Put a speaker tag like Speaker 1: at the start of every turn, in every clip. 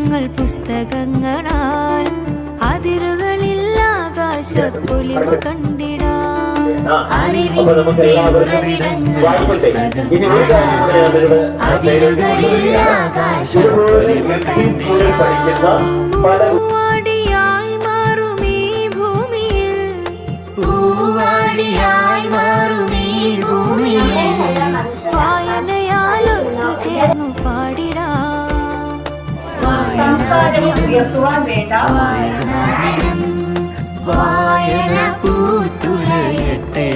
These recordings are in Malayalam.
Speaker 1: ഉറവിടങ്ങൾ പുസ്തകങ്ങളാൽ അതിരുകളിൽ ആകാശപ്പൊലിവ് കണ്ടിടാം.
Speaker 2: അതിരുകളിൽ ആകാശപ്പൊലിവ്
Speaker 1: പൂവാടിയായി മാറും ഈ ഭൂമിയിൽ.
Speaker 2: പൂവാടിയായി മാറും ഈ ഭൂമിയിൽ.
Speaker 1: വായനയാൽ ഒത്തുചേർന്നു പാടിടാം.
Speaker 3: സംസ്കാരം ഉയർത്തുവാൻ വേണ്ട
Speaker 2: വായന പൂത്തുലയട്ടെ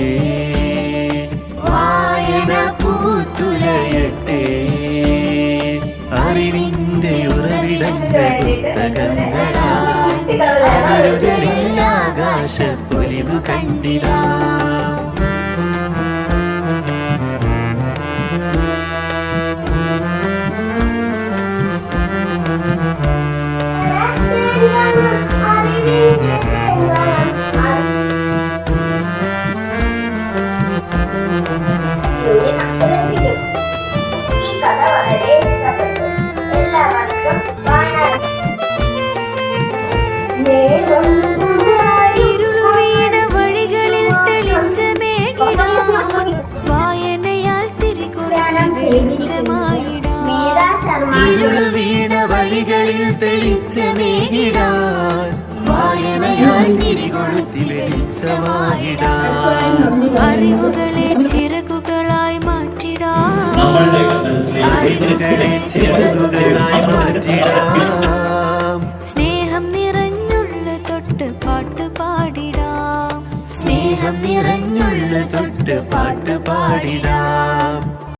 Speaker 2: വായന പൂത്തുലയട്ടെ അറിവിന്റെ ഉറവിടങ്ങൾ പുസ്തകങ്ങളാകാശ പൊലിവ് കണ്ടിടാം. വഴികളിൽ തെളിച്ചമേകിടാൻ. വായനയാൽ തിരികൊളുത്തി വെളിച്ചമായിടാൻ
Speaker 1: അറിവുകളെ ചിറകുകളായി മാറ്റിടാം
Speaker 2: അറിവുകളെ ചിറകുകളായി മാറ്റിടാം.
Speaker 1: സ്നേഹം നിറഞ്ഞുള്ള തൊട്ട് പാട്ട് പാടിടാം.
Speaker 2: സ്നേഹം നിറഞ്ഞുള്ള തൊട്ട് പാട്ട് പാടിടാം.